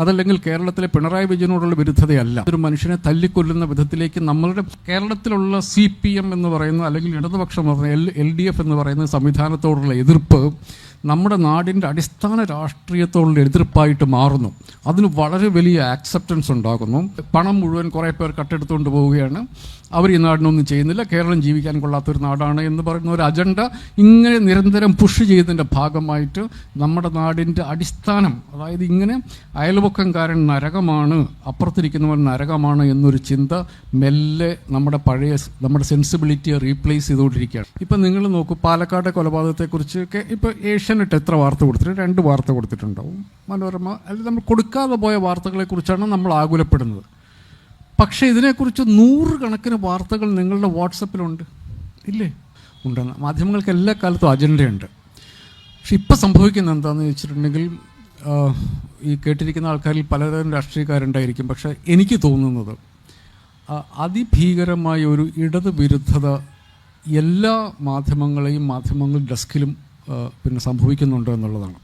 അതല്ലെങ്കിൽ കേരളത്തിലെ പിണറായി വിജയനോടുള്ള വിരുദ്ധതയല്ല. ഒരു മനുഷ്യനെ തല്ലിക്കൊല്ലുന്ന വിധത്തിലേക്ക് നമ്മളുടെ കേരളത്തിലുള്ള സി പി എം എന്ന് പറയുന്ന അല്ലെങ്കിൽ ഇടതുപക്ഷം എന്ന് പറയുന്ന എൽ എൽ ഡി എഫ് എന്ന് പറയുന്ന സംവിധാനത്തോടുള്ള എതിർപ്പ് നമ്മുടെ നാടിന്റെ അടിസ്ഥാന രാഷ്ട്രീയത്തോടുള്ള എതിർപ്പായിട്ട് മാറുന്നു. അതിന് വളരെ വലിയ ആക്സെപ്റ്റൻസ് ഉണ്ടാകുന്നു. പണം മുഴുവൻ കുറേ പേർ കട്ടെടുത്തുകൊണ്ട് പോവുകയാണ്. അവർ ഈ നാടിനൊന്നും ചെയ്യുന്നില്ല. കേരളം ജീവിക്കാൻ കൊള്ളാത്തൊരു നാടാണ് എന്ന് പറയുന്ന ഒരു അജണ്ട ഇങ്ങനെ നിരന്തരം പുഷ് ചെയ്തതിന്റെ ഭാഗമായിട്ട് നമ്മുടെ നാടിന്റെ അടിസ്ഥാനം അതായത് ഇങ്ങനെ അയൽവക്കംകാരൻ നരകമാണ് അപ്പുറത്തിരിക്കുന്നവൻ നരകമാണ് എന്നൊരു ചിന്ത മെല്ലെ നമ്മുടെ പഴയ നമ്മുടെ സെൻസിബിലിറ്റിയെ റീപ്ലേസ് ചെയ്തുകൊണ്ടിരിക്കുകയാണ്. ഇപ്പം നിങ്ങൾ നോക്കൂ പാലക്കാട് കൊലപാതകത്തെക്കുറിച്ചൊക്കെ ഇപ്പോൾ ഏഷ്യാനെറ്റ് എത്ര വാർത്ത കൊടുത്തിട്ട് രണ്ട് വാർത്ത കൊടുത്തിട്ടുണ്ടാവും. മനോരമ അല്ലെങ്കിൽ നമ്മൾ കൊടുക്കാതെ പോയ വാർത്തകളെക്കുറിച്ചാണ് നമ്മൾ ആകുലപ്പെടുന്നത്. പക്ഷേ ഇതിനെക്കുറിച്ച് നൂറുകണക്കിന് വാർത്തകൾ നിങ്ങളുടെ വാട്സപ്പിലുണ്ട്. ഇല്ലേ? ഉണ്ടെന്ന്. മാധ്യമങ്ങൾക്ക് എല്ലാ കാലത്തും അജണ്ടയുണ്ട്. പക്ഷെ ഇപ്പം സംഭവിക്കുന്നത് എന്താണെന്ന് ചോദിച്ചിട്ടുണ്ടെങ്കിൽ ഈ കേട്ടിരിക്കുന്ന ആൾക്കാരിൽ പലതരം രാഷ്ട്രീയക്കാരുണ്ടായിരിക്കും. പക്ഷേ എനിക്ക് തോന്നുന്നത് അതിഭീകരമായ ഒരു ഇടത് വിരുദ്ധത എല്ലാ മാധ്യമങ്ങളെയും മാധ്യമങ്ങൾ ഡെസ്കിലും പിന്നെ സംഭവിക്കുന്നുണ്ട് എന്നുള്ളതാണ്.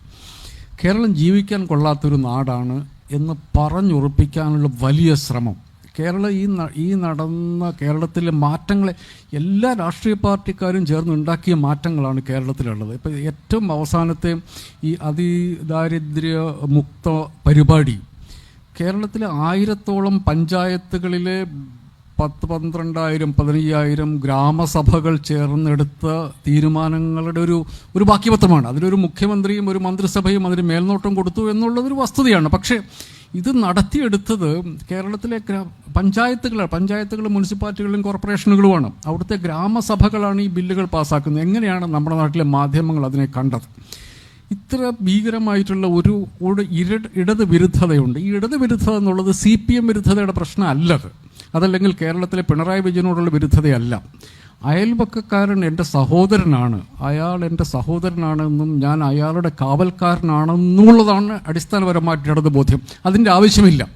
കേരളം ജീവിക്കാൻ കൊള്ളാത്തൊരു നാടാണ് എന്ന് പറഞ്ഞുറപ്പിക്കാനുള്ള വലിയ ശ്രമം. കേരള ഈ ഈ നടന്ന കേരളത്തിലെ മാറ്റങ്ങളെ എല്ലാ രാഷ്ട്രീയ പാർട്ടിക്കാരും ചേർന്ന് ഉണ്ടാക്കിയ മാറ്റങ്ങളാണ് കേരളത്തിലുള്ളത്. ഇപ്പം ഏറ്റവും അവസാനത്തെ ഈ അതിദാരിദ്ര്യ മുക്ത പരിപാടി. കേരളത്തിലെ ആയിരത്തോളം പഞ്ചായത്തുകളിലെ പത്ത് പന്ത്രണ്ടായിരം പതിനയ്യായിരം ഗ്രാമസഭകൾ ചേർന്നെടുത്ത തീരുമാനങ്ങളുടെ ഒരു ഒരു ബാക്കിപത്രമാണ്. അതിലൊരു മുഖ്യമന്ത്രിയും ഒരു മന്ത്രിസഭയും അതിന് മേൽനോട്ടം കൊടുത്തു എന്നുള്ളതൊരു വസ്തുതയാണ്. പക്ഷേ ഇത് നടത്തിയെടുത്തത് കേരളത്തിലെ പഞ്ചായത്തുകളാണ്. പഞ്ചായത്തുകളും മുനിസിപ്പാലിറ്റികളും കോർപ്പറേഷനുകളുമാണ്. അവിടുത്തെ ഗ്രാമസഭകളാണ് ഈ ബില്ലുകൾ പാസ്സാക്കുന്നത് എങ്ങനെയാണ് നമ്മുടെ നാട്ടിലെ മാധ്യമങ്ങൾ അതിനെ കണ്ടത്? ഇത്ര ഭീകരമായിട്ടുള്ള ഒരു ഇടത് വിരുദ്ധതയുണ്ട്. ഈ ഇടത് വിരുദ്ധത എന്നുള്ളത് സി പി എം വിരുദ്ധതയുടെ പ്രശ്നമല്ലത്. അതല്ലെങ്കിൽ കേരളത്തിലെ പിണറായി വിജയനോടുള്ള വിരുദ്ധതയല്ല. അയൽപക്കക്കാരൻ എന്റെ സഹോദരനാണ്. അയാൾ എന്റെ സഹോദരനാണെന്നും ഞാൻ അയാളുടെ കാവൽക്കാരനാണെന്നുള്ളതാണ് അടിസ്ഥാനപരമായിട്ട് ഇടത് ബോധ്യം. അതിന്റെ ആവശ്യമില്ല.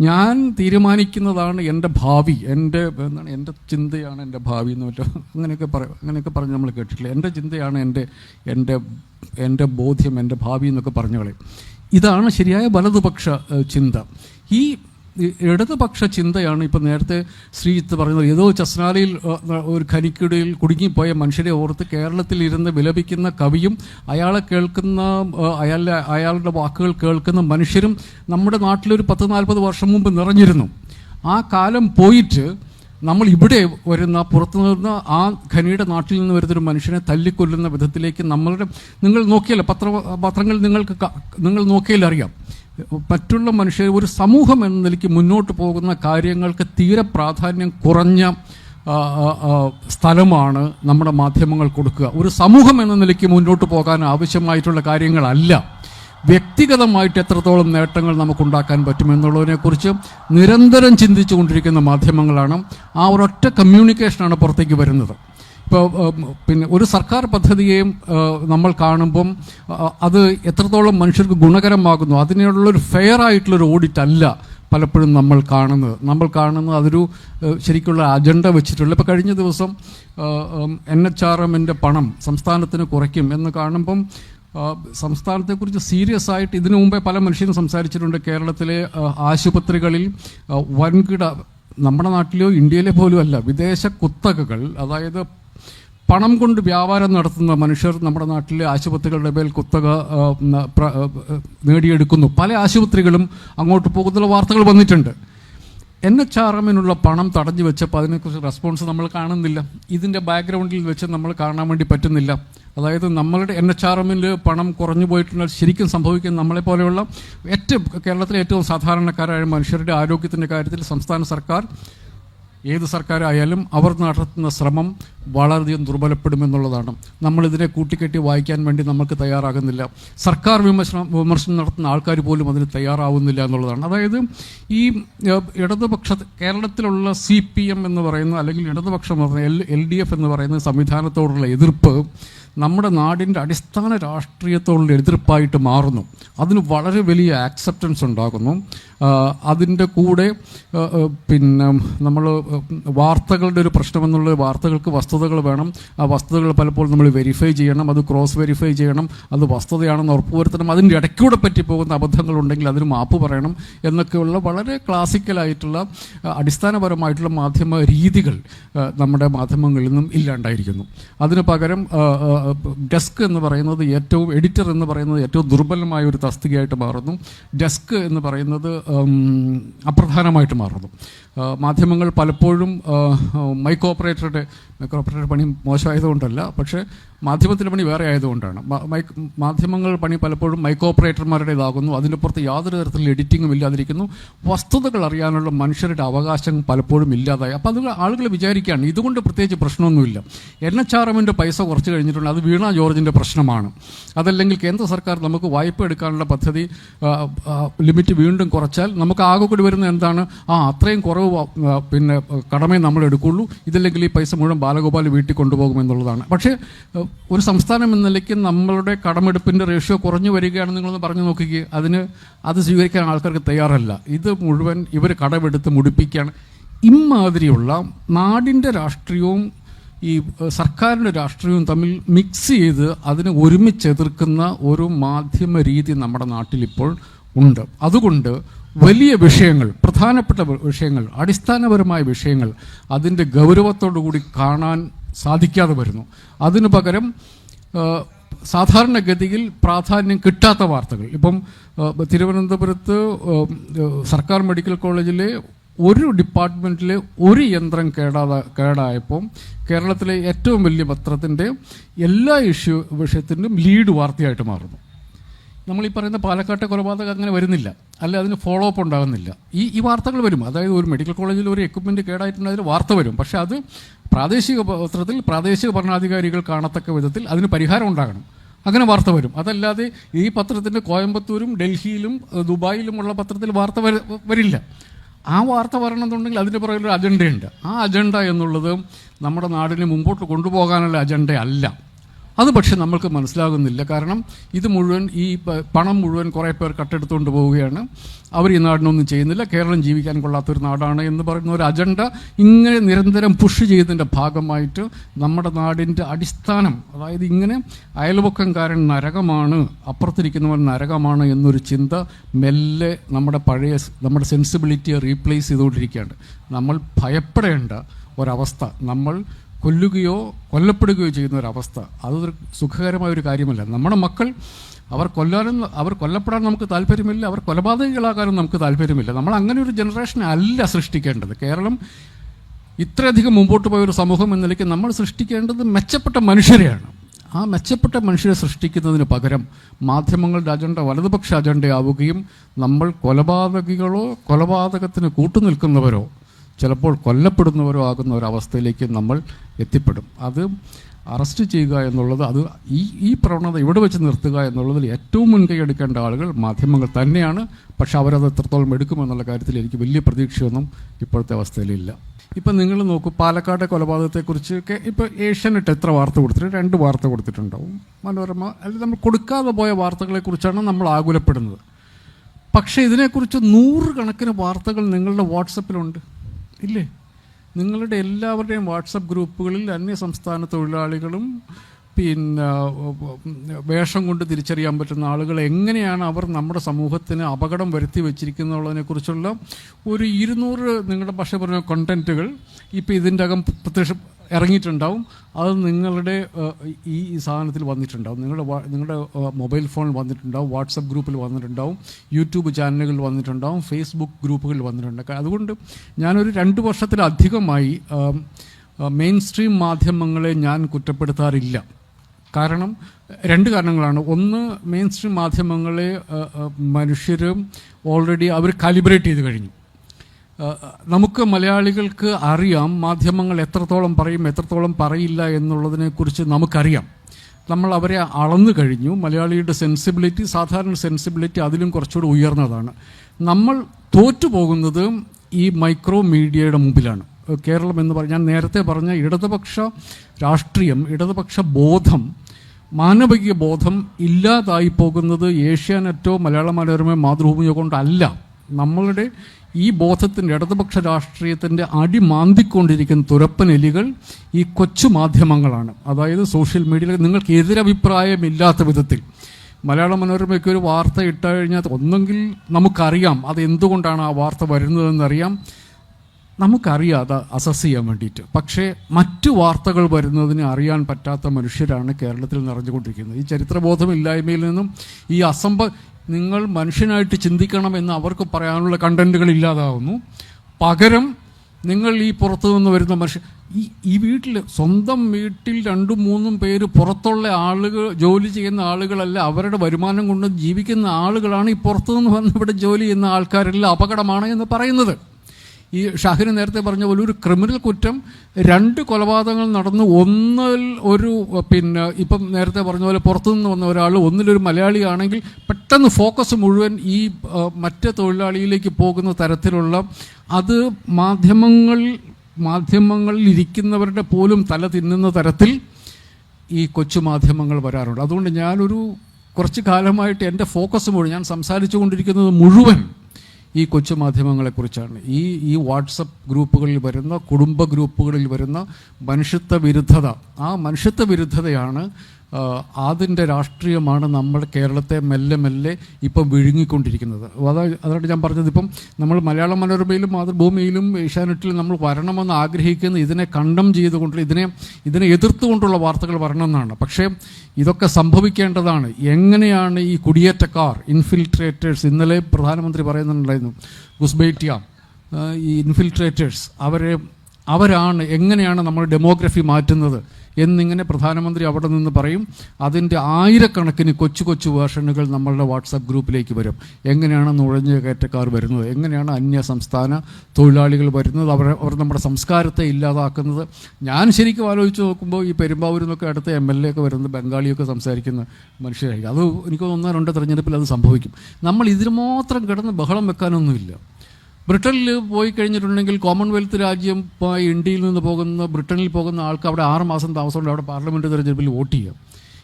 ഞാൻ തീരുമാനിക്കുന്നതാണ് എന്റെ ഭാവി. എന്റെ എന്താണ് എന്റെ ചിന്തയാണ് എന്റെ ഭാവി എന്ന് മറ്റോ അങ്ങനെയൊക്കെ പറയും അങ്ങനെയൊക്കെ പറഞ്ഞ് നമ്മൾ കേട്ടിട്ടില്ല? എന്റെ ചിന്തയാണ് എന്റെ എന്റെ എന്റെ ബോധ്യം എന്റെ ഭാവി എന്നൊക്കെ പറഞ്ഞു ഇതാണ് ശരിയായ വലതുപക്ഷ ചിന്ത. ഈ ഇടതുപക്ഷ ചിന്തയാണ് ഇപ്പം നേരത്തെ ശ്രീജിത്ത് പറയുന്നത് ഏതോ ചസ്നാലയിൽ ഒരു ഖനിക്കിടയിൽ കുടുങ്ങിപ്പോയ മനുഷ്യരെ ഓർത്ത് കേരളത്തിൽ ഇരുന്ന് വിലപിക്കുന്ന കവിയും അയാളെ കേൾക്കുന്ന അയാളുടെ അയാളുടെ വാക്കുകൾ കേൾക്കുന്ന മനുഷ്യരും നമ്മുടെ നാട്ടിലൊരു പത്ത് നാൽപ്പത് വർഷം മുമ്പ് നിറഞ്ഞിരുന്നു. ആ കാലം പോയിട്ട് നമ്മൾ ഇവിടെ വരുന്ന പുറത്തു നിന്ന് ആ ഖനിയുടെ നാട്ടിൽ നിന്ന് വരുന്നൊരു മനുഷ്യനെ തല്ലിക്കൊല്ലുന്ന വിധത്തിലേക്ക് നമ്മളുടെ നിങ്ങൾ നോക്കിയല്ലോ പത്ര പത്രങ്ങൾ നിങ്ങൾക്ക് നിങ്ങൾ നോക്കിയാൽ അറിയാം മറ്റുള്ള മനുഷ്യർ ഒരു സമൂഹം എന്ന നിലയ്ക്ക് മുന്നോട്ട് പോകുന്ന കാര്യങ്ങൾക്ക് തീരെ പ്രാധാന്യം കുറഞ്ഞ സ്ഥലമാണ് നമ്മുടെ മാധ്യമങ്ങൾ കൊടുക്കുക. ഒരു സമൂഹം എന്ന നിലയ്ക്ക് മുന്നോട്ട് പോകാൻ ആവശ്യമായിട്ടുള്ള കാര്യങ്ങളല്ല. വ്യക്തിഗതമായിട്ട് എത്രത്തോളം നേട്ടങ്ങൾ നമുക്കുണ്ടാക്കാൻ പറ്റുമെന്നുള്ളതിനെക്കുറിച്ച് നിരന്തരം ചിന്തിച്ചു കൊണ്ടിരിക്കുന്ന മാധ്യമങ്ങളാണ് ആ ഒരൊറ്റ കമ്മ്യൂണിക്കേഷനാണ് പുറത്തേക്ക് വരുന്നത്. ഇപ്പോൾ പിന്നെ ഒരു സർക്കാർ പദ്ധതിയെയും നമ്മൾ കാണുമ്പം അത് എത്രത്തോളം മനുഷ്യർക്ക് ഗുണകരമാകുന്നു അതിനുള്ളൊരു ഫെയർ ആയിട്ടുള്ളൊരു ഓഡിറ്റ് അല്ല പലപ്പോഴും നമ്മൾ കാണുന്നത്. നമ്മൾ കാണുന്നത് അതൊരു ശരിക്കുള്ള അജണ്ട വെച്ചിട്ടുള്ള ഇപ്പോൾ കഴിഞ്ഞ ദിവസം എൻ എച്ച് ആർ എമ്മിന്റെ പണം സംസ്ഥാനത്തിന് കുറയ്ക്കും എന്ന് കാണുമ്പം സംസ്ഥാനത്തെക്കുറിച്ച് സീരിയസ് ആയിട്ട് ഇതിനു മുമ്പേ പല മനുഷ്യരും സംസാരിച്ചിട്ടുണ്ട്. കേരളത്തിലെ ആശുപത്രികളിൽ വൻകിട നമ്മുടെ നാട്ടിലോ ഇന്ത്യയിലെ പോലും അല്ല വിദേശ കുത്തകകൾ അതായത് പണം കൊണ്ട് വ്യാപാരം നടത്തുന്ന മനുഷ്യർ നമ്മുടെ നാട്ടിലെ ആശുപത്രികളുടെ മേൽ കുത്തക നേടിയെടുക്കുന്നു. പല ആശുപത്രികളും അങ്ങോട്ട് പോകുന്നുള്ള വാർത്തകൾ വന്നിട്ടുണ്ട്. എൻ എച്ച് ആർ എമ്മിനുള്ള പണം തടഞ്ഞു വെച്ചപ്പോൾ അതിനെക്കുറിച്ച് റെസ്പോൺസ് നമ്മൾ കാണുന്നില്ല. ഇതിന്റെ ബാക്ക്ഗ്രൗണ്ടിൽ വെച്ച് നമ്മൾ കാണാൻ വേണ്ടി പറ്റുന്നില്ല. അതായത് നമ്മളുടെ എൻ എച്ച് ആർ എമ്മിൽ പണം കുറഞ്ഞു പോയിട്ടുണ്ടെങ്കിൽ ശരിക്കും സംഭവിക്കുന്ന നമ്മളെ പോലെയുള്ള ഏറ്റവും കേരളത്തിലെ ഏറ്റവും സാധാരണക്കാരായ മനുഷ്യരുടെ ആരോഗ്യത്തിന്റെ കാര്യത്തിൽ സംസ്ഥാന സർക്കാർ ഏത് സർക്കാരായാലും അവർ നടത്തുന്ന ശ്രമം വളരെയധികം ദുർബലപ്പെടുമെന്നുള്ളതാണ്. നമ്മളിതിനെ കൂട്ടിക്കെട്ടി വായിക്കാൻ വേണ്ടി നമുക്ക് തയ്യാറാകുന്നില്ല. സർക്കാർ വിമർശനം വിമർശനം നടത്തുന്ന ആൾക്കാർ പോലും അതിന് തയ്യാറാവുന്നില്ല എന്നുള്ളതാണ്. അതായത് ഈ ഇടതുപക്ഷ കേരളത്തിലുള്ള സി പി എം എന്ന് പറയുന്ന അല്ലെങ്കിൽ ഇടതുപക്ഷം എന്ന് പറയുന്ന എൽ എൽ ഡി എഫ് എന്ന് പറയുന്ന സംവിധാനത്തോടുള്ള എതിർപ്പ് നമ്മുടെ നാടിന്റെ അടിസ്ഥാന രാഷ്ട്രീയത്തോടുള്ള എതിർപ്പായിട്ട് മാറുന്നു. അതിന് വളരെ വലിയ ആക്സെപ്റ്റൻസ് ഉണ്ടാകുന്നു. അതിന്റെ കൂടെ പിന്നെ നമ്മൾ വാർത്തകളുടെ ഒരു പ്രശ്നമെന്നുള്ള വാർത്തകൾക്ക് വസ്തു വസ്തുതകൾ വേണം. ആ വസ്തുതകൾ പലപ്പോഴും നമ്മൾ വെരിഫൈ ചെയ്യണം. അത് ക്രോസ് വെരിഫൈ ചെയ്യണം. അത് വസ്തുതയാണെന്ന് ഉറപ്പുവരുത്തണം. അതിന്റെ ഇടയ്ക്കൂടെ പറ്റിപ്പോകുന്ന അബദ്ധങ്ങളുണ്ടെങ്കിൽ അതിന് മാപ്പ് പറയണം എന്നൊക്കെയുള്ള വളരെ ക്ലാസിക്കലായിട്ടുള്ള അടിസ്ഥാനപരമായിട്ടുള്ള മാധ്യമ രീതികൾ നമ്മുടെ മാധ്യമങ്ങളിൽ നിന്നും ഇല്ലാണ്ടായിരിക്കുന്നു. അതിന് പകരം ഡെസ്ക് എന്ന് പറയുന്നത് ഏറ്റവും എഡിറ്റർ എന്ന് പറയുന്നത് ഏറ്റവും ദുർബലമായ ഒരു തസ്തികയായിട്ട് മാറുന്നു. ഡെസ്ക് എന്ന് പറയുന്നത് അപ്രധാനമായിട്ട് മാറുന്നു. മാധ്യമങ്ങൾ പലപ്പോഴും മൈക്രോ ഓപ്പറേറ്ററുടെ മൈക്ക് ഓപ്പറേറ്ററുടെ പണി മോശമായതുകൊണ്ടല്ല. പക്ഷേ മാധ്യമത്തിന്റെ പണി വേറെ ആയതുകൊണ്ടാണ്. മാധ്യമങ്ങൾ പണി പലപ്പോഴും മൈക്ക് ഓപ്പറേറ്റർമാരുടേതാകുന്നു അതിന്റെ പുറത്ത് യാതൊരു തരത്തിലുള്ള എഡിറ്റിങ്ങും ഇല്ലാതിരിക്കുന്നു. വസ്തുതകൾ അറിയാനുള്ള മനുഷ്യരുടെ അവകാശം പലപ്പോഴും ഇല്ലാതായി. അപ്പോൾ അത് ആളുകൾ വിചാരിക്കുകയാണ് ഇതുകൊണ്ട് പ്രത്യേകിച്ച് പ്രശ്നമൊന്നുമില്ല. എൻ എച്ച് ആർ എമ്മിന്റെ പൈസ കുറച്ച് കഴിഞ്ഞിട്ടുണ്ട്. അത് വീണ ജോർജിന്റെ പ്രശ്നമാണ്. അതല്ലെങ്കിൽ കേന്ദ്ര സർക്കാർ നമുക്ക് വായ്പ എടുക്കാനുള്ള പദ്ധതി ലിമിറ്റ് വീണ്ടും കുറച്ചാൽ നമുക്ക് ആകെ കൂടി വരുന്ന എന്താണ്? ആ അത്രയും കുറവ് പിന്നെ കടമേ നമ്മൾ എടുക്കുള്ളൂ. ഇതല്ലെങ്കിൽ ഈ പൈസ മുഴുവൻ ബാലഗോപാൽ വീട്ടിൽ കൊണ്ടുപോകുമെന്നുള്ളതാണ്. പക്ഷേ ഒരു സംസ്ഥാനം എന്ന നിലയ്ക്ക് നമ്മളുടെ കടമെടുപ്പിന്റെ റേഷ്യോ കുറഞ്ഞു വരികയാണെന്ന് നിങ്ങളൊന്ന് പറഞ്ഞു നോക്കുക അതിന് അത് സ്വീകരിക്കാൻ ആൾക്കാർക്ക് തയ്യാറല്ല. ഇത് മുഴുവൻ ഇവർ കടമെടുത്ത് മുടിപ്പിക്കുകയാണ്. ഇമാതിരിയുള്ള നാടിന്റെ രാഷ്ട്രീയവും ഈ സർക്കാരിന്റെ രാഷ്ട്രീയവും തമ്മിൽ മിക്സ് ചെയ്ത് അതിനെ ഒരുമിച്ച് എതിർക്കുന്ന ഒരു മാധ്യമ രീതി നമ്മുടെ നാട്ടിലിപ്പോൾ ഉണ്ട്. അതുകൊണ്ട് വലിയ വിഷയങ്ങൾ പ്രധാനപ്പെട്ട വിഷയങ്ങൾ അടിസ്ഥാനപരമായ വിഷയങ്ങൾ അതിന്റെ ഗൗരവത്തോടു കൂടി കാണാൻ സാധിക്കാതെ വരുന്നു. അതിനു പകരം സാധാരണഗതിയിൽ പ്രാധാന്യം കിട്ടാത്ത വാർത്തകൾ. ഇപ്പം തിരുവനന്തപുരത്ത് സർക്കാർ മെഡിക്കൽ കോളേജിലെ ഒരു ഡിപ്പാർട്ട്മെന്റിലെ ഒരു യന്ത്രം കേടാത കേടായപ്പോൾ കേരളത്തിലെ ഏറ്റവും വലിയ പത്രത്തിന്റെ എല്ലാ ഇഷ്യൂ വിഷയത്തിന്റെയും ലീഡ് വാർത്തയായിട്ട് മാറുന്നു. നമ്മൾ ഈ പറയുന്ന പാലക്കാട്ടെ കൊലപാതകം അങ്ങനെ വരുന്നില്ല. അല്ല അതിന് ഫോളോ അപ്പ് ഉണ്ടാകുന്നില്ല. ഈ ഈ വാർത്തകൾ വരും. അതായത് ഒരു മെഡിക്കൽ കോളേജിൽ ഒരു എക്യുപ്മെന്റ് കേടായിട്ടുണ്ടെങ്കിൽ അതിൽ വാർത്ത വരും. പക്ഷേ അത് പ്രാദേശിക പത്രത്തിൽ പ്രാദേശിക ഭരണാധികാരികൾ കാണത്തക്ക വിധത്തിൽ അതിന് പരിഹാരം ഉണ്ടാകണം. അങ്ങനെ വാർത്ത വരും. അതല്ലാതെ ഈ പത്രത്തിന്റെ കോയമ്പത്തൂരും ഡൽഹിയിലും ദുബായിലുമുള്ള പത്രത്തിൽ വാർത്ത വരില്ല. ആ വാർത്ത വരണമെന്നുണ്ടെങ്കിൽ അതിന്റെ പുറകിൽ ഒരു അജണ്ടയുണ്ട് ആ അജണ്ട എന്നുള്ളത് നമ്മുടെ നാടിനെ മുമ്പോട്ട് കൊണ്ടുപോകാനുള്ള അജണ്ട അല്ല. അത് പക്ഷെ നമ്മൾക്ക് മനസ്സിലാകുന്നില്ല. കാരണം ഇത് മുഴുവൻ ഈ പണം മുഴുവൻ കുറേ പേർ കട്ടെടുത്തുകൊണ്ട് പോവുകയാണ്. അവർ ഈ നാടിനൊന്നും ചെയ്യുന്നില്ല. കേരളം ജീവിക്കാൻ കൊള്ളാത്തൊരു നാടാണ് എന്ന് പറയുന്ന ഒരു അജണ്ട ഇങ്ങനെ നിരന്തരം പുഷ് ചെയ്തതിന്റെ ഭാഗമായിട്ട് നമ്മുടെ നാടിന്റെ അടിസ്ഥാനം അതായത് ഇങ്ങനെ അയൽപക്കംകാരൻ നരകമാണ് അപ്പുറത്തിരിക്കുന്നവൻ നരകമാണ് എന്നൊരു ചിന്ത മെല്ലെ നമ്മുടെ പഴയ നമ്മുടെ സെൻസിബിലിറ്റിയെ റീപ്ലേസ് ചെയ്തുകൊണ്ടിരിക്കുകയാണ്. നമ്മൾ ഭയപ്പെടേണ്ട ഒരവസ്ഥ. നമ്മൾ കൊല്ലുകയോ കൊല്ലപ്പെടുകയോ ചെയ്യുന്ന ഒരവസ്ഥ അതൊരു സുഖകരമായ ഒരു കാര്യമല്ല. നമ്മുടെ മക്കൾ അവർ കൊല്ലാനും അവർ കൊല്ലപ്പെടാൻ നമുക്ക് താല്പര്യമില്ല അവർ കൊലപാതകികളാകാനും നമുക്ക് താല്പര്യമില്ല. നമ്മൾ അങ്ങനെ ഒരു ജനറേഷൻ അല്ല സൃഷ്ടിക്കേണ്ടത്. കേരളം ഇത്രയധികം മുമ്പോട്ട് പോയ ഒരു സമൂഹം എന്ന നിലയ്ക്ക് നമ്മൾ സൃഷ്ടിക്കേണ്ടത് മെച്ചപ്പെട്ട മനുഷ്യരെയാണ്. ആ മെച്ചപ്പെട്ട മനുഷ്യരെ സൃഷ്ടിക്കുന്നതിന് പകരം മാധ്യമങ്ങളുടെ അജണ്ട വലതുപക്ഷ അജണ്ടയാവുകയും നമ്മൾ കൊലപാതകികളോ കൊലപാതകത്തിന് കൂട്ടുനിൽക്കുന്നവരോ ചിലപ്പോൾ കൊല്ലപ്പെടുന്നവരോ ആകുന്ന ഒരവസ്ഥയിലേക്ക് നമ്മൾ എത്തിപ്പെടും. അത് അറസ്റ്റ് ചെയ്യുക എന്നുള്ളത് അത് ഈ ഈ പ്രവണത ഇവിടെ വെച്ച് നിർത്തുക എന്നുള്ളതിൽ ഏറ്റവും മുൻകൈ എടുക്കേണ്ട ആളുകൾ മാധ്യമങ്ങൾ തന്നെയാണ്. പക്ഷെ അവരത് എത്രത്തോളം എടുക്കുമെന്നുള്ള കാര്യത്തിൽ എനിക്ക് വലിയ പ്രതീക്ഷയൊന്നും ഇപ്പോഴത്തെ അവസ്ഥയിലില്ല. ഇപ്പം നിങ്ങൾ നോക്കൂ പാലക്കാട്ടെ കൊലപാതകത്തെക്കുറിച്ചൊക്കെ ഇപ്പോൾ ഏഷ്യനെട്ട് എത്ര വാർത്ത കൊടുത്തിട്ട് രണ്ട് വാർത്ത കൊടുത്തിട്ടുണ്ടാവും. മനോരമ അല്ലെങ്കിൽ നമ്മൾ കൊടുക്കാതെ പോയ വാർത്തകളെക്കുറിച്ചാണ് നമ്മൾ ആകുലപ്പെടുന്നത്. പക്ഷേ ഇതിനെക്കുറിച്ച് നൂറുകണക്കിന് വാർത്തകൾ നിങ്ങളുടെ വാട്സപ്പിലുണ്ട്. ഇല്ലേ? നിങ്ങളുടെ എല്ലാവരുടെയും വാട്സപ്പ് ഗ്രൂപ്പുകളിൽ അന്യസംസ്ഥാന തൊഴിലാളികളും പിന്നെ വേഷം കൊണ്ട് തിരിച്ചറിയാൻ പറ്റുന്ന ആളുകൾ എങ്ങനെയാണ് അവർ നമ്മുടെ സമൂഹത്തിന് അപകടം വരുത്തി വെച്ചിരിക്കുന്നുള്ളതിനെക്കുറിച്ചുള്ള ഒരു ഇരുന്നൂറ് നിങ്ങളുടെ ഭാഷ പറഞ്ഞ കണ്ടന്റുകൾ ഇപ്പോൾ ഇതിന്റെ അകം പ്രത്യക്ഷം ഇറങ്ങിയിട്ടുണ്ടാവും. അത് നിങ്ങളുടെ ഈ സാധനത്തിൽ വന്നിട്ടുണ്ടാവും. നിങ്ങളുടെ നിങ്ങളുടെ മൊബൈൽ ഫോണിൽ വന്നിട്ടുണ്ടാവും. വാട്സപ്പ് ഗ്രൂപ്പിൽ വന്നിട്ടുണ്ടാവും. യൂട്യൂബ് ചാനലുകളിൽ വന്നിട്ടുണ്ടാവും. ഫേസ്ബുക്ക് ഗ്രൂപ്പുകളിൽ വന്നിട്ടുണ്ടാവും അതുകൊണ്ട് ഞാനൊരു രണ്ട് വർഷത്തിലധികമായി മെയിൻ സ്ട്രീം മാധ്യമങ്ങളെ ഞാൻ കുറ്റപ്പെടുത്താറില്ല. കാരണം രണ്ട് കാരണങ്ങളാണ്. ഒന്ന് മെയിൻ സ്ട്രീം മാധ്യമങ്ങളെ മനുഷ്യരും ഓൾറെഡി അവർ കാലിബ്രേറ്റ് ചെയ്ത് കഴിഞ്ഞു. നമുക്ക് മലയാളികൾക്ക് അറിയാം മാധ്യമങ്ങൾ എത്രത്തോളം പറയും എത്രത്തോളം പറയില്ല എന്നുള്ളതിനെക്കുറിച്ച് നമുക്കറിയാം. നമ്മൾ അവരെ അളന്നു കഴിഞ്ഞു. മലയാളിയുടെ സെൻസിബിലിറ്റി സാധാരണ സെൻസിബിലിറ്റി അതിലും കുറച്ചുകൂടി ഉയർന്നതാണ്. നമ്മൾ തോറ്റുപോകുന്നത് ഈ മൈക്രോ മീഡിയയുടെ മുമ്പിലാണ് കേരളം എന്ന് പറഞ്ഞാൽ നേരത്തെ പറഞ്ഞ ഇടതുപക്ഷ രാഷ്ട്രീയം ഇടതുപക്ഷ ബോധം മാനവിക ബോധം ഇല്ലാതായി പോകുന്നത് ഏഷ്യാനെറ്റോ മലയാള മനോരമയോ മാതൃഭൂമിയോ കൊണ്ടല്ല. നമ്മളുടെ ഈ ബോധത്തിന്റെ ഇടതുപക്ഷ രാഷ്ട്രീയത്തിന്റെ അടിമാന്തിക്കൊണ്ടിരിക്കുന്ന തുരപ്പനെലികൾ ഈ കൊച്ചു മാധ്യമങ്ങളാണ്. അതായത് സോഷ്യൽ മീഡിയയിൽ നിങ്ങൾക്ക് എതിരഭിപ്രായമില്ലാത്ത വിധത്തിൽ. മലയാള മനോരമയ്ക്ക് ഒരു വാർത്ത ഇട്ടുകഴിഞ്ഞാൽ ഒന്നെങ്കിൽ നമുക്കറിയാം അത് എന്തുകൊണ്ടാണ് ആ വാർത്ത വരുന്നതെന്നറിയാം. നമുക്കറിയാം അത് അസസ് ചെയ്യാൻ വേണ്ടിയിട്ട്. പക്ഷേ മറ്റു വാർത്തകൾ വരുന്നതിന് അറിയാൻ പറ്റാത്ത മനുഷ്യരാണ് കേരളത്തിൽ നിറഞ്ഞുകൊണ്ടിരിക്കുന്നത്. ഈ ചരിത്രബോധമില്ലായ്മയിൽ നിന്നും ഈ അസംഭ നിങ്ങൾ മനുഷ്യനായിട്ട് ചിന്തിക്കണം എന്ന് അവർക്ക് പറയാനുള്ള കണ്ടന്റുകൾ ഇല്ലാതാവുന്നു. പകരം നിങ്ങൾ ഈ പുറത്തു നിന്ന് വരുന്ന മനുഷ്യൻ ഈ ഈ വീട്ടിൽ സ്വന്തം വീട്ടിൽ രണ്ടും മൂന്നും പേര് പുറത്തുള്ള ആളുകൾ ജോലി ചെയ്യുന്ന ആളുകളല്ല അവരുടെ വരുമാനം കൊണ്ട് ജീവിക്കുന്ന ആളുകളാണ് ഈ പുറത്തു നിന്ന് വന്ന് ഇവിടെ ജോലി ചെയ്യുന്ന ആൾക്കാരെല്ലാം അപകടമാണ് എന്ന് പറയുന്നത്. ഈ ഷാഹിന് നേരത്തെ പറഞ്ഞ പോലെ ഒരു ക്രിമിനൽ കുറ്റം രണ്ട് കൊലപാതകങ്ങൾ നടന്ന് ഒന്നിൽ ഒരു പിന്നെ ഇപ്പം നേരത്തെ പറഞ്ഞ പോലെ പുറത്തുനിന്ന് വന്ന ഒരാൾ ഒന്നിലൊരു മലയാളിയാണെങ്കിൽ പെട്ടെന്ന് ഫോക്കസ് മുഴുവൻ ഈ മറ്റേ തൊഴിലാളിയിലേക്ക് പോകുന്ന തരത്തിലുള്ള അത് മാധ്യമങ്ങൾ മാധ്യമങ്ങളിൽ ഇരിക്കുന്നവരുടെ പോലും തല തിന്നുന്ന തരത്തിൽ ഈ കൊച്ചു മാധ്യമങ്ങൾ വരാറുണ്ട്. അതുകൊണ്ട് ഞാനൊരു കുറച്ച് കാലമായിട്ട് എന്റെ ഫോക്കസ് മുഴുവൻ ഞാൻ സംസാരിച്ചു കൊണ്ടിരിക്കുന്നത് മുഴുവൻ ഈ കൊച്ചു മാധ്യമങ്ങളെക്കുറിച്ചാണ്. ഈ ഈ വാട്സപ്പ് ഗ്രൂപ്പുകളിൽ വരുന്ന കുടുംബ ഗ്രൂപ്പുകളിൽ വരുന്ന മനുഷ്യത്വ വിരുദ്ധത ആ മനുഷ്യത്വ വിരുദ്ധതയാണ് അതിന്റെ രാഷ്ട്രീയമാണ് നമ്മുടെ കേരളത്തെ മെല്ലെ മെല്ലെ ഇപ്പം വിഴുങ്ങിക്കൊണ്ടിരിക്കുന്നത്. അതാ അതായിട്ട് ഞാൻ പറഞ്ഞത് ഇപ്പം നമ്മൾ മലയാള മനോരമയിലും മാതൃഭൂമിയിലും ഏഷ്യാനെറ്റിലും നമ്മൾ വരണമെന്ന് ആഗ്രഹിക്കുന്ന ഇതിനെ കണ്ടം ചെയ്തുകൊണ്ട് ഇതിനെ ഇതിനെ എതിർത്തുകൊണ്ടുള്ള വാർത്തകൾ വരണമെന്നാണ്. പക്ഷേ ഇതൊക്കെ സംഭവിക്കേണ്ടതാണ്. എങ്ങനെയാണ് ഈ കുടിയേറ്റക്കാർ ഇൻഫിൽട്രേറ്റേഴ്സ് ഇന്നലെ പ്രധാനമന്ത്രി പറയുന്നുണ്ടായിരുന്നു ഗുസ്ബൈറ്റിയ ഈ ഇൻഫിൽട്രേറ്റേഴ്സ് അവരെ അവരാണ് എങ്ങനെയാണ് നമ്മൾ ഡെമോഗ്രഫി മാറ്റുന്നത്? എന്നിങ്ങനെ പ്രധാനമന്ത്രി അവിടെ നിന്ന് പറയും അതിന്റെ ആയിരക്കണക്കിന് കൊച്ചു കൊച്ചു വേർഷനുകൾ നമ്മളുടെ വാട്സാപ്പ് ഗ്രൂപ്പിലേക്ക് വരും. എങ്ങനെയാണ് നുഴഞ്ഞ കയറ്റക്കാർ വരുന്നത്? എങ്ങനെയാണ് അന്യ സംസ്ഥാന തൊഴിലാളികൾ വരുന്നത്? അവർ അവർ നമ്മുടെ സംസ്കാരത്തെ ഇല്ലാതാക്കുന്നത്? ഞാൻ ശരിക്കും ആലോചിച്ച് നോക്കുമ്പോൾ ഈ പെരുമ്പാവൂരിൽ നിന്നൊക്കെ അടുത്ത എം എൽ എ ഒക്കെ വരുന്നത് ബംഗാളിയൊക്കെ സംസാരിക്കുന്ന മനുഷ്യരായിരിക്കും. അത് എനിക്ക് ഒന്നോ രണ്ടോ തെരഞ്ഞെടുപ്പിൽ അത് സംഭവിക്കും. നമ്മൾ ഇതിന് മാത്രം കിടന്ന് ബഹളം വെക്കാനൊന്നുമില്ല. ബ്രിട്ടനിൽ പോയി കഴിഞ്ഞിട്ടുണ്ടെങ്കിൽ കോമൺവെൽത്ത് രാജ്യം ഇന്ത്യയിൽ നിന്ന് പോകുന്ന ബ്രിട്ടനിൽ പോകുന്ന ആൾക്ക് അവിടെ ആറ് മാസം താമസമുണ്ട്. അവിടെ പാർലമെന്റ് തെരഞ്ഞെടുപ്പിൽ വോട്ട് ചെയ്യാം.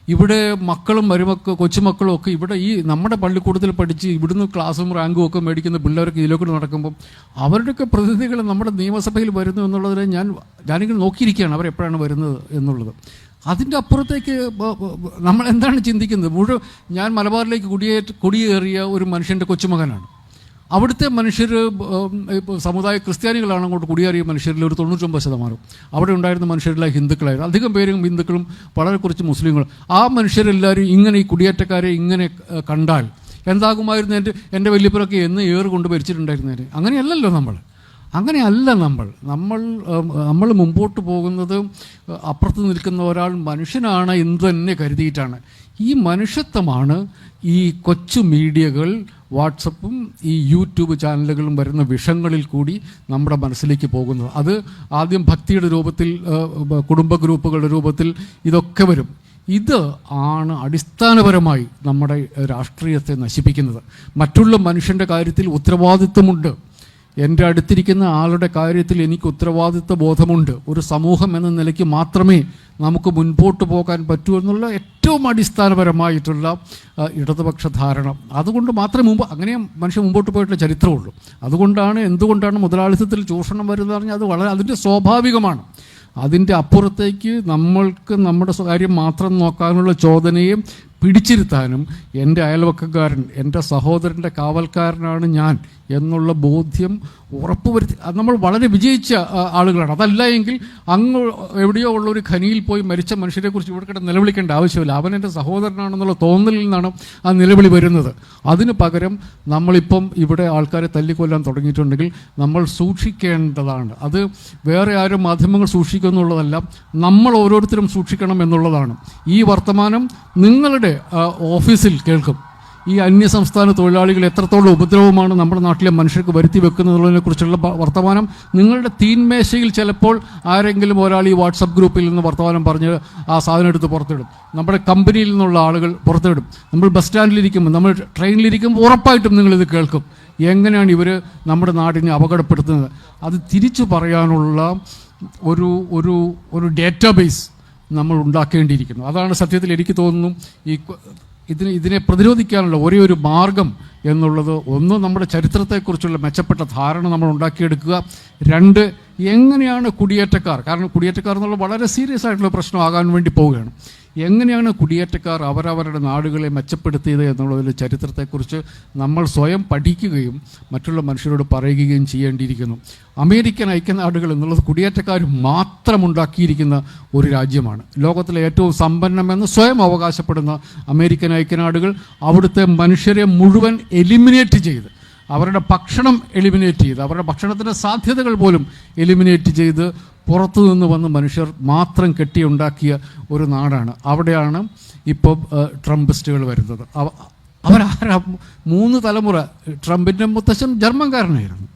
ഇവിടെ മക്കളും മരുമക്കൾ കൊച്ചുമക്കളും ഒക്കെ ഇവിടെ ഈ നമ്മുടെ പള്ളിക്കൂടത്തിൽ പഠിച്ച് ഇവിടുന്ന് ക്ലാസ്സും റാങ്കും ഒക്കെ മേടിക്കുന്ന പിള്ളേരൊക്കെ ഇതിലൊക്കെ നടക്കുമ്പോൾ അവരുടെയൊക്കെ പ്രതിനിധികൾ നമ്മുടെ നിയമസഭയിൽ വരുന്നു എന്നുള്ളതിനെ ഞാൻ ഞാനിങ്ങനെ നോക്കിയിരിക്കുകയാണ് അവരെപ്പോഴാണ് വരുന്നത് എന്നുള്ളത്. അതിന്റെ അപ്പുറത്തേക്ക് നമ്മൾ എന്താണ് ചിന്തിക്കുന്നത്? മുഴുവൻ ഞാൻ മലബാറിലേക്ക് കുടിയേറ്റ കുടിയേറിയ ഒരു മനുഷ്യന്റെ കൊച്ചുമകനാണ്. അവിടുത്തെ മനുഷ്യർ സമുദായ ക്രിസ്ത്യാനികളാണ് അങ്ങോട്ട് കുടിയേറിയ മനുഷ്യരിൽ ഒരു തൊണ്ണൂറ്റൊമ്പത് ശതമാനം. അവിടെ ഉണ്ടായിരുന്ന മനുഷ്യരിലെ ഹിന്ദുക്കളായിരുന്നു. അധികം പേരും ഹിന്ദുക്കളും വളരെ കുറച്ച് മുസ്ലിങ്ങളും. ആ മനുഷ്യരെല്ലാവരും ഇങ്ങനെ ഈ കുടിയേറ്റക്കാരെ ഇങ്ങനെ കണ്ടാൽ എന്താകുമായിരുന്നു എന്റെ എന്റെ വലിയപ്പുറൊക്കെ എന്ന് ഏറ് കൊണ്ട് ഭരിച്ചിട്ടുണ്ടായിരുന്നേന് അങ്ങനെയല്ലല്ലോ നമ്മൾ. അങ്ങനെയല്ല നമ്മൾ. നമ്മൾ നമ്മൾ മുമ്പോട്ട് പോകുന്നത് അപ്പുറത്ത് നിൽക്കുന്ന ഒരാൾ മനുഷ്യനാണ് എന്ന് തന്നെ കരുതിയിട്ടാണ്. ഈ മനുഷ്യത്വമാണ് ഈ കൊച്ചു മീഡിയകൾ വാട്സപ്പും ഈ യൂട്യൂബ് ചാനലുകളും വരുന്ന വിഷങ്ങളിൽ കൂടി നമ്മുടെ മനസ്സിലേക്ക് പോകുന്നത്. അത് ആദ്യം ഭക്തിയുടെ രൂപത്തിൽ കുടുംബ ഗ്രൂപ്പുകളുടെ രൂപത്തിൽ ഇതൊക്കെ വരും. ഇത് ആണ് അടിസ്ഥാനപരമായി നമ്മുടെ രാഷ്ട്രീയത്തെ നശിപ്പിക്കുന്നത്. മറ്റുള്ള മനുഷ്യന്റെ കാര്യത്തിൽ ഉത്തരവാദിത്വമുണ്ട്. എന്റെ അടുത്തിരിക്കുന്ന ആളുടെ കാര്യത്തിൽ എനിക്ക് ഉത്തരവാദിത്വ ബോധമുണ്ട്. ഒരു സമൂഹം എന്ന നിലയ്ക്ക് മാത്രമേ നമുക്ക് മുൻപോട്ട് പോകാൻ പറ്റൂ എന്നുള്ള ഏറ്റവും അടിസ്ഥാനപരമായിട്ടുള്ള ഇടതുപക്ഷ ധാരണ. അതുകൊണ്ട് മാത്രമേ മുമ്പ് അങ്ങനെ മനുഷ്യൻ മുമ്പോട്ട് പോയിട്ടുള്ള ചരിത്രമുള്ളൂ. അതുകൊണ്ടാണ് എന്തുകൊണ്ടാണ് മുതലാളിത്തത്തിൽ ചൂഷണം വരുന്നത് പറഞ്ഞാൽ അത് വളരെ അതിന്റെ സ്വാഭാവികമാണ്. അതിന്റെ അപ്പുറത്തേക്ക് നമ്മൾക്ക് നമ്മുടെ കാര്യം മാത്രം നോക്കാനുള്ള ചോദനയെ പിടിച്ചിരുത്താനും എന്റെ അയൽവക്കക്കാരൻ എന്റെ സഹോദരന്റെ കാവൽക്കാരനാണ് ഞാൻ. എന്നുള്ള ബോധ്യം ഉറപ്പുവരുത്തി നമ്മൾ വളരെ വിജയിച്ച ആളുകളാണ്. അതല്ല എങ്കിൽ അങ്ങ് എവിടെയോ ഉള്ള ഒരു ഖനിയിൽ പോയി മരിച്ച മനുഷ്യരെക്കുറിച്ച് ഇവിടെ കിടന്ന് നിലവിളിക്കേണ്ട ആവശ്യമില്ല. അവൻ എന്റെ സഹോദരനാണെന്നുള്ള തോന്നലിൽ നിന്നാണ് ആ നിലവിളി വരുന്നത്. അതിന് പകരം നമ്മളിപ്പം ഇവിടെ ആൾക്കാരെ തല്ലിക്കൊല്ലാൻ തുടങ്ങിയിട്ടുണ്ടെങ്കിൽ നമ്മൾ സൂക്ഷിക്കേണ്ടതാണ്. അത് വേറെ ആരും മാധ്യമങ്ങൾ സൂക്ഷിക്കുന്നുള്ളതല്ല നമ്മൾ ഓരോരുത്തരും സൂക്ഷിക്കണം എന്നുള്ളതാണ്. ഈ വർത്തമാനം നിങ്ങളുടെ ഓഫീസിൽ കേൾക്കും. ഈ അന്യസംസ്ഥാന തൊഴിലാളികൾ എത്രത്തോളം ഉപദ്രവമാണ് നമ്മുടെ നാട്ടിലെ മനുഷ്യർക്ക് വരുത്തി വെക്കുന്നതിനെ കുറിച്ചുള്ള വർത്തമാനം. നിങ്ങളുടെ തീന്മേശയിൽ ചിലപ്പോൾ ആരെങ്കിലും ഒരാൾ ഈ വാട്സപ്പ് ഗ്രൂപ്പിൽ നിന്ന് വർത്തമാനം പറഞ്ഞ് ആ സാധനം എടുത്ത് പുറത്തിടും. നമ്മുടെ കമ്പനിയിൽ നിന്നുള്ള ആളുകൾ പുറത്തിടും. നമ്മൾ ബസ് സ്റ്റാൻഡിലിരിക്കുമ്പോൾ നമ്മൾ ട്രെയിനിലിരിക്കുമ്പോൾ ഉറപ്പായിട്ടും നിങ്ങളിത് കേൾക്കും. എങ്ങനെയാണ് ഇവർ നമ്മുടെ നാടിനെ അപകടപ്പെടുത്തുന്നത്? അത് തിരിച്ചു പറയാനുള്ള ഒരു ഒരു ഒരു ഡേറ്റാബേസ് നമ്മൾ ഉണ്ടാക്കേണ്ടിയിരിക്കുന്നു. അതാണ് സത്യത്തിൽ എനിക്ക് തോന്നുന്നു ഈ ഇതിന് ഇതിനെ പ്രതിരോധിക്കാനുള്ള ഒരേ ഒരു മാർഗം എന്നുള്ളത് ഒന്ന് നമ്മുടെ ചരിത്രത്തെക്കുറിച്ചുള്ള മെച്ചപ്പെട്ട ധാരണ നമ്മൾ ഉണ്ടാക്കിയെടുക്കുക. രണ്ട് എങ്ങനെയാണ് കുടിയേറ്റക്കാർ കാരണം കുടിയേറ്റക്കാർ എന്നുള്ള വളരെ സീരിയസ് ആയിട്ടുള്ള പ്രശ്നമാകാൻ വേണ്ടി പോവുകയാണ്. എങ്ങനെയാണ് കുടിയേറ്റക്കാർ അവരവരുടെ നാടുകളെ മെച്ചപ്പെടുത്തിയത് എന്നുള്ളതിന്റെ ചരിത്രത്തെക്കുറിച്ച് നമ്മൾ സ്വയം പഠിക്കുകയും മറ്റുള്ള മനുഷ്യരോട് പറയുകയും ചെയ്യേണ്ടിയിരിക്കുന്നു. അമേരിക്കൻ ഐക്യനാടുകൾ എന്നുള്ളത് കുടിയേറ്റക്കാർ മാത്രം ഉണ്ടാക്കിയിരിക്കുന്ന ഒരു രാജ്യമാണ്. ലോകത്തിലെ ഏറ്റവും സമ്പന്നമെന്ന് സ്വയം അവകാശപ്പെടുന്ന അമേരിക്കൻ ഐക്യനാടുകൾ അവിടുത്തെ മനുഷ്യരെ മുഴുവൻ എലിമിനേറ്റ് ചെയ്ത് അവരുടെ ഭക്ഷണം എലിമിനേറ്റ് ചെയ്ത് അവരുടെ ഭക്ഷണത്തിന്റെ സാധ്യതകൾ പോലും എലിമിനേറ്റ് ചെയ്ത് പുറത്തു നിന്ന് വന്ന് മനുഷ്യർ മാത്രം കെട്ടിയുണ്ടാക്കിയ ഒരു നാടാണ്. അവിടെയാണ് ഇപ്പോൾ ട്രംപിസ്റ്റുകൾ വരുന്നത്. അവ- അവരാരാ? മൂന്ന് തലമുറ. ട്രംപിന്റെ മുത്തശ്ശൻ ജർമ്മൻകാരനായിരുന്നു.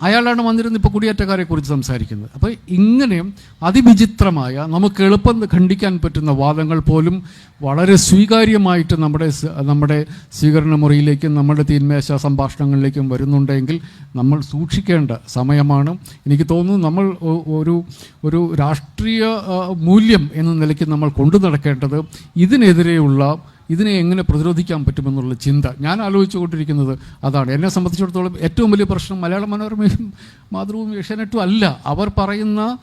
അയാളാണ് വന്നിരുന്ന് ഇപ്പോൾ കുടിയേറ്റക്കാരെ കുറിച്ച് സംസാരിക്കുന്നത്. അപ്പോൾ ഇങ്ങനെ അതിവിചിത്രമായ നമുക്ക് എളുപ്പം ഖണ്ഡിക്കാൻ പറ്റുന്ന വാദങ്ങൾ പോലും വളരെ സ്വീകാര്യമായിട്ട് നമ്മുടെ നമ്മുടെ സ്വീകരണ മുറിയിലേക്കും നമ്മുടെ തീന്മേശ സംഭാഷണങ്ങളിലേക്കും വരുന്നുണ്ടെങ്കിൽ നമ്മൾ സൂക്ഷിക്കേണ്ട സമയമാണ്. എനിക്ക് തോന്നുന്നു നമ്മൾ ഒരു ഒരു രാഷ്ട്രീയ മൂല്യം എന്ന നിലയ്ക്ക് നമ്മൾ കൊണ്ടു നടക്കേണ്ടത് ഇതിനെതിരെയുള്ള ഇതിനെ എങ്ങനെ പ്രതിരോധിക്കാൻ പറ്റുമെന്നുള്ള ചിന്ത ഞാൻ ആലോചിച്ചു കൊണ്ടിരിക്കുന്നത് അതാണ്. എന്നെ സംബന്ധിച്ചിടത്തോളം ഏറ്റവും വലിയ പ്രശ്നം മലയാള മനോരമയും മാതൃഭൂമി ഏഷ്യാനെറ്റും അല്ല. അവർ പറയുന്ന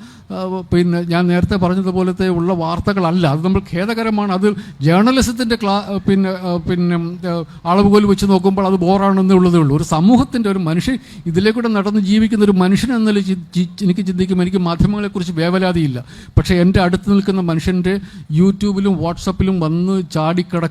പിന്നെ ഞാൻ നേരത്തെ പറഞ്ഞതുപോലത്തെ ഉള്ള വാർത്തകളല്ല. അത് നമ്മൾ ഖേദകരമാണ്. അത് ജേർണലിസത്തിന്റെ ക്ലാ പിന്നെ പിന്നെ അളവുകോൽ വെച്ച് നോക്കുമ്പോൾ അത് ബോറാണെന്നേ ഉള്ളതേ ഉള്ളൂ. ഒരു സമൂഹത്തിന്റെ ഒരു മനുഷ്യൻ ഇതിലേക്കൂടെ നടന്ന് ജീവിക്കുന്ന ഒരു മനുഷ്യൻ എന്ന നിലയിൽ ചി- ചി- എനിക്ക് ചിന്തിക്കുമ്പോൾ എനിക്ക് മാധ്യമങ്ങളെക്കുറിച്ച് വേവലാതിയില്ല. പക്ഷേ എന്റെ അടുത്ത് നിൽക്കുന്ന മനുഷ്യന്റെ യൂട്യൂബിലും വാട്സപ്പിലും വന്ന് ചാടിക്കിടക്കുന്ന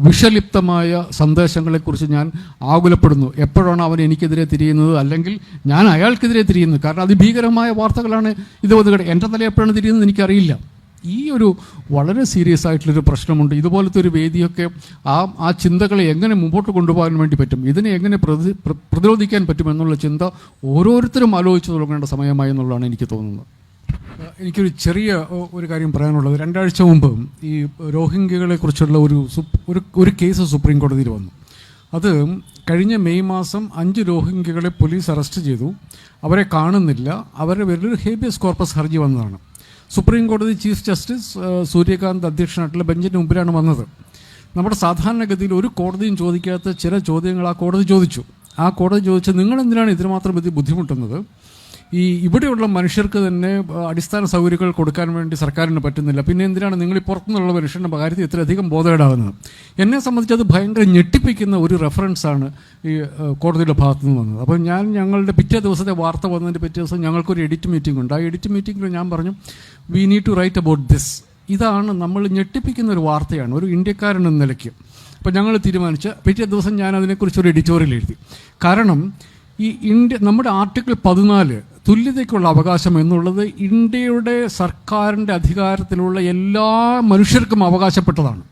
വിഷലിപ്തമായ സന്ദേശങ്ങളെക്കുറിച്ച് ഞാൻ ആകുലപ്പെടുന്നു. എപ്പോഴാണ് അവൻ എനിക്കെതിരെ തിരിയുന്നത്? അല്ലെങ്കിൽ ഞാൻ അയാൾക്കെതിരെ തിരിയുന്നത് കാരണം അതിഭീകരമായ വാർത്തകളാണ് ഇത് വന്ന് എന്റെ തല എപ്പോഴാണ് തിരിയുന്നത് എനിക്കറിയില്ല. ഈ ഒരു വളരെ സീരിയസ് ആയിട്ടുള്ളൊരു പ്രശ്നമുണ്ട്. ഇതുപോലത്തെ ഒരു വേദിയൊക്കെ ആ ആ ചിന്തകളെ എങ്ങനെ മുമ്പോട്ട് കൊണ്ടുപോകാൻ വേണ്ടി പറ്റും? ഇതിനെ എങ്ങനെ പ്രതി പ്ര- പ്രതിരോധിക്കാൻ പറ്റുമെന്നുള്ള ചിന്ത ഓരോരുത്തരും ആലോചിച്ച് തുടങ്ങേണ്ട സമയമായി എന്നുള്ളതാണ് എനിക്ക് തോന്നുന്നത്. എനിക്കൊരു ചെറിയ ഒരു കാര്യം പറയാനുള്ളത്. രണ്ടാഴ്ച മുമ്പ് ഈ രോഹിംഗ്യകളെ കുറിച്ചുള്ള ഒരു ഒരു ഒരു കേസ് സുപ്രീം കോടതിയിൽ വന്നു. അത് കഴിഞ്ഞ മെയ് മാസം അഞ്ച് രോഹിംഗ്യകളെ പോലീസ് അറസ്റ്റ് ചെയ്തു. അവരെ കാണുന്നില്ല. അവരുടെ പേരിൽ ഹേബിയസ് കോർപ്പസ് ഹർജി വന്നതാണ്. സുപ്രീം കോടതി ചീഫ് ജസ്റ്റിസ് സൂര്യകാന്ത് അധ്യക്ഷനായിട്ടുള്ള ബെഞ്ചിന്റെ മുമ്പിലാണ് വന്നത്. നമ്മുടെ സാധാരണഗതിയിൽ ഒരു കോടതിയും ചോദിക്കാത്ത ചില ചോദ്യങ്ങൾ ആ കോടതി ചോദിച്ചു. ആ കോടതി ചോദിച്ച് നിങ്ങൾ എന്തിനാണ് ഇതിനുമാത്രം ഇത് ബുദ്ധിമുട്ടുന്നത്? ഈ ഇവിടെയുള്ള മനുഷ്യർക്ക് തന്നെ അടിസ്ഥാന സൗകര്യങ്ങൾ കൊടുക്കാൻ വേണ്ടി സർക്കാരിന് പറ്റുന്നില്ല. പിന്നെ എന്തിനാണ് നിങ്ങൾ ഈ പുറത്തുനിന്നുള്ള മനുഷ്യരുടെ കാര്യത്തിൽ ഇത്രയധികം ബോധേടാകുന്നത്? എന്നെ സംബന്ധിച്ച് അത് ഭയങ്കര ഞെട്ടിപ്പിക്കുന്ന ഒരു റെഫറൻസാണ് ഈ കോടതിയുടെ ഭാഗത്തു നിന്ന് വന്നത്. അപ്പോൾ ഞാൻ ഞങ്ങളുടെ പിറ്റേ ദിവസത്തെ വാർത്ത വന്നതിന്റെ പിറ്റേ ദിവസം ഞങ്ങൾക്കൊരു എഡിറ്റ് മീറ്റിംഗ് ഉണ്ട്. ആ എഡിറ്റ് മീറ്റിംഗിൽ ഞാൻ പറഞ്ഞു we need to write about this ഇതാണ് നമ്മൾ ഞെട്ടിപ്പിക്കുന്ന ഒരു വാർത്തയാണ് ഒരു ഇന്ത്യക്കാരൻ എന്ന നിലയ്ക്ക്. അപ്പോൾ ഞങ്ങൾ തീരുമാനിച്ച പിറ്റേ ദിവസം ഞാൻ അതിനെക്കുറിച്ച് ഒരു എഡിറ്റോറിയൽ എഴുതി. കാരണം ഈ ഇന്ത്യ നമ്മുടെ ആർട്ടിക്കിൾ പതിനാല് തുല്യതയ്ക്കുള്ള അവകാശം എന്നുള്ളത് ഇന്ത്യയുടെ സർക്കാരിന്റെ അധികാരത്തിലുള്ള എല്ലാ മനുഷ്യർക്കും അവകാശപ്പെട്ടതാണ്.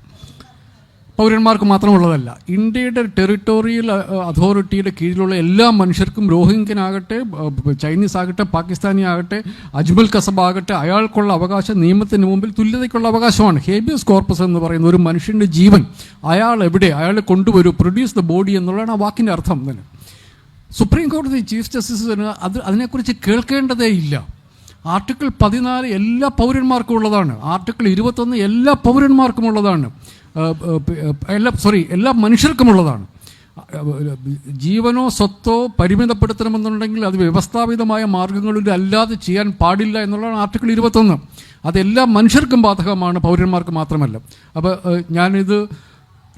പൗരന്മാർക്ക് മാത്രമുള്ളതല്ല ഇന്ത്യയുടെ ടെറിട്ടോറിയൽ അതോറിറ്റിയുടെ കീഴിലുള്ള എല്ലാ മനുഷ്യർക്കും രോഹിംഗ്യനാകട്ടെ ചൈനീസ് ആകട്ടെ പാകിസ്ഥാനി ആകട്ടെ അജ്മൽ കസബ് ആകട്ടെ അയാൾക്കുള്ള അവകാശം നിയമത്തിന് മുമ്പിൽ തുല്യതയ്ക്കുള്ള അവകാശമാണ്. ഹേബിയസ് കോർപ്പസ് എന്ന് പറയുന്ന ഒരു മനുഷ്യന്റെ ജീവൻ അയാൾ എവിടെ അയാളെ കൊണ്ടുവരൂ പ്രൊഡ്യൂസ് ദ ബോഡി എന്നുള്ളതാണ് ആ വാക്കിന്റെ അർത്ഥം. തന്നെ സുപ്രീം കോടതി ചീഫ് ജസ്റ്റിസിന് അത് അതിനെക്കുറിച്ച് കേൾക്കേണ്ടതേ ഇല്ല. ആർട്ടിക്കിൾ പതിനാല് എല്ലാ പൗരന്മാർക്കും ഉള്ളതാണ്. ആർട്ടിക്കിൾ ഇരുപത്തൊന്ന് എല്ലാ പൗരന്മാർക്കും ഉള്ളതാണ്. എല്ലാ സോറി എല്ലാ മനുഷ്യർക്കും ഉള്ളതാണ്. ജീവനോ സ്വത്തോ പരിമിതപ്പെടുത്തണമെന്നുണ്ടെങ്കിൽ അത് വ്യവസ്ഥാപിതമായ മാർഗങ്ങളിൽ അല്ലാതെ ചെയ്യാൻ പാടില്ല എന്നുള്ളതാണ് ആർട്ടിക്കിൾ ഇരുപത്തൊന്ന്. അതെല്ലാ മനുഷ്യർക്കും ബാധകമാണ് പൗരന്മാർക്ക് മാത്രമല്ല. അപ്പോൾ ഞാനിത്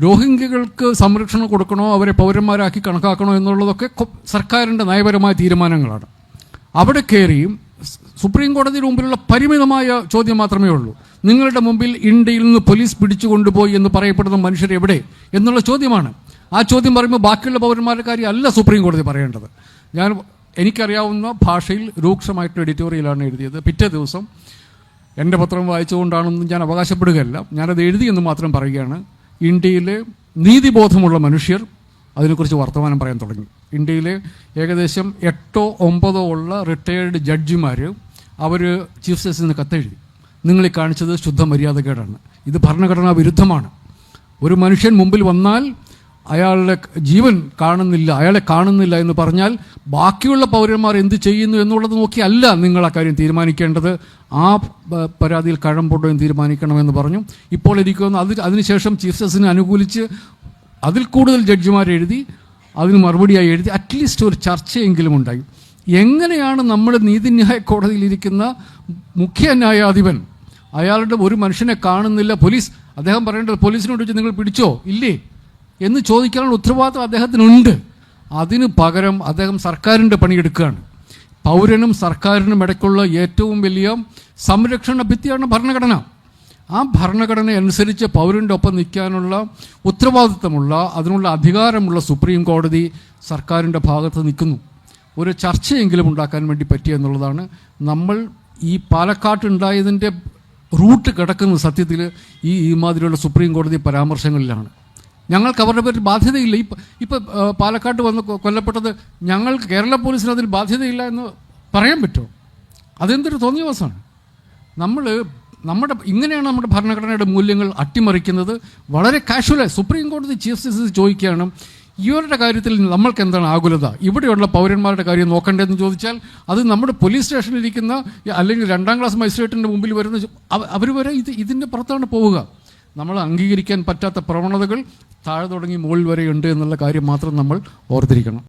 രോഹിംഗ്യകൾക്ക് സംരക്ഷണം കൊടുക്കണോ അവരെ പൗരന്മാരാക്കി കണക്കാക്കണോ എന്നുള്ളതൊക്കെ സർക്കാരിന്റെ നയപരമായ തീരുമാനങ്ങളാണ്. അവിടെ കയറിയും സുപ്രീം കോടതിയുടെ മുമ്പിലുള്ള പരിമിതമായ ചോദ്യം മാത്രമേ ഉള്ളൂ. നിങ്ങളുടെ മുമ്പിൽ ഇന്ത്യയിൽ നിന്ന് പോലീസ് പിടിച്ചു കൊണ്ടുപോയി എന്ന് പറയപ്പെടുന്ന മനുഷ്യർ എവിടെ എന്നുള്ള ചോദ്യമാണ്. ആ ചോദ്യം പറയുമ്പോൾ ബാക്കിയുള്ള പൗരന്മാരുടെ കാര്യം അല്ല സുപ്രീം കോടതി പറയേണ്ടത്. ഞാൻ എനിക്കറിയാവുന്ന ഭാഷയിൽ രൂക്ഷമായിട്ടുള്ള എഡിറ്റോറിയലാണ് എഴുതിയത്. പിറ്റേ ദിവസം എന്റെ പത്രം വായിച്ചുകൊണ്ടാണെന്നും ഞാൻ അവകാശപ്പെടുകയല്ല. ഞാനത് എഴുതിയെന്ന് മാത്രം പറയുകയാണ്. ഇന്ത്യയിലെ നീതിബോധമുള്ള മനുഷ്യർ അതിനെക്കുറിച്ച് വർത്തമാനം പറയാൻ തുടങ്ങി. ഇന്ത്യയിലെ ഏകദേശം എട്ടോ ഒമ്പതോ ഉള്ള റിട്ടയേർഡ് ജഡ്ജിമാർ അവർ ചീഫ് ജസ്റ്റിസിന് കത്തെഴുതി. ഈ കാണിച്ചത് ശുദ്ധ മര്യാദക്കേടാണ് ഇത് ഭരണഘടനാ വിരുദ്ധമാണ്. ഒരു മനുഷ്യൻ മുമ്പിൽ വന്നാൽ അയാളുടെ ജീവൻ കാണുന്നില്ല അയാളെ കാണുന്നില്ല എന്ന് പറഞ്ഞാൽ ബാക്കിയുള്ള പൗരന്മാർ എന്ത് ചെയ്യുന്നു എന്നുള്ളത് നോക്കിയല്ല നിങ്ങൾ ആ കാര്യം തീരുമാനിക്കേണ്ടത്. ആ പരാതിയിൽ കഴമ്പുണ്ടോ എന്ന് തീരുമാനിക്കണമെന്ന് പറഞ്ഞു. ഇപ്പോൾ എനിക്ക് അതിൽ അത് അതിനുശേഷം ചീഫ് ജസ്റ്റിസിനെ അനുകൂലിച്ച് അതിൽ കൂടുതൽ ജഡ്ജിമാർ എഴുതി അതിന് മറുപടിയായി എഴുതി അറ്റ്ലീസ്റ്റ് ഒരു ചർച്ചയെങ്കിലും ഉണ്ടായി. എങ്ങനെയാണ് നമ്മുടെ നീതിന്യായ കോടതിയിലിരിക്കുന്ന മുഖ്യ ന്യായാധിപൻ അയാളുടെ ഒരു മനുഷ്യനെ കാണുന്നില്ല പോലീസ് അദ്ദേഹം പറയേണ്ടത് പോലീസിനോട് വെച്ച് നിങ്ങൾ പിടിച്ചോ? ഇല്ലേ? എന്ന് ചോദിക്കാനുള്ള ഉത്തരവാദിത്വം അദ്ദേഹത്തിനുണ്ട്. അതിന് പകരം അദ്ദേഹം സർക്കാരിന്റെ പണിയെടുക്കുകയാണ് പൗരനും സർക്കാരിനും ഇടയ്ക്കുള്ള ഏറ്റവും വലിയ സംരക്ഷണ ഭിത്തിയാണ് ഭരണഘടന. ആ ഭരണഘടന അനുസരിച്ച് പൗരന്റെ ഒപ്പം നിൽക്കാനുള്ള ഉത്തരവാദിത്തമുള്ള അതിനുള്ള അധികാരമുള്ള സുപ്രീം കോടതി സർക്കാരിന്റെ ഭാഗത്ത് നിൽക്കുന്നു. ഒരു ചർച്ചയെങ്കിലും ഉണ്ടാക്കാൻ വേണ്ടി പറ്റിയ എന്നുള്ളതാണ്. നമ്മൾ ഈ പാലക്കാട്ടുണ്ടായതിന്റെ റൂട്ട് കിടക്കുന്ന സത്യത്തിൽ ഈ ഈ മാതിരിയുള്ള സുപ്രീം കോടതി പരാമർശങ്ങളിലാണ്. ഞങ്ങൾക്ക് അവരുടെ പേരിൽ ബാധ്യതയില്ല. ഇപ്പം ഇപ്പം പാലക്കാട്ട് വന്ന് കൊല്ലപ്പെട്ടത് ഞങ്ങൾക്ക് കേരള പോലീസിന് അതിൽ ബാധ്യതയില്ല എന്ന് പറയാൻ പറ്റുമോ? അതെന്തൊരു തോന്നിയ ദിവസമാണ് നമ്മൾ നമ്മുടെ ഇങ്ങനെയാണ് നമ്മുടെ ഭരണഘടനയുടെ മൂല്യങ്ങൾ അട്ടിമറിക്കുന്നത്. വളരെ കാഷ്വലായി സുപ്രീം കോടതി ചീഫ് ജസ്റ്റിസ് ചോദിക്കുകയാണ് ഇവരുടെ കാര്യത്തിൽ നമ്മൾക്ക് എന്താണ് ആകുലത? ഇവിടെയുള്ള പൗരന്മാരുടെ കാര്യം നോക്കേണ്ടതെന്ന് ചോദിച്ചാൽ അത് നമ്മുടെ പോലീസ് സ്റ്റേഷനിലിരിക്കുന്ന അല്ലെങ്കിൽ രണ്ടാം ക്ലാസ് മജിസ്ട്രേറ്റിന്റെ മുമ്പിൽ വരുന്ന അവർ വരെ ഇത് ഇതിന്റെ പുറത്താണ് പോവുക. നമ്മൾ അംഗീകരിക്കാൻ പറ്റാത്ത പ്രവണതകൾ താഴെ തുടങ്ങി മുകളിൽ വരെ ഉണ്ട് എന്നുള്ള കാര്യം മാത്രം നമ്മൾ ഓർത്തിരിക്കണം.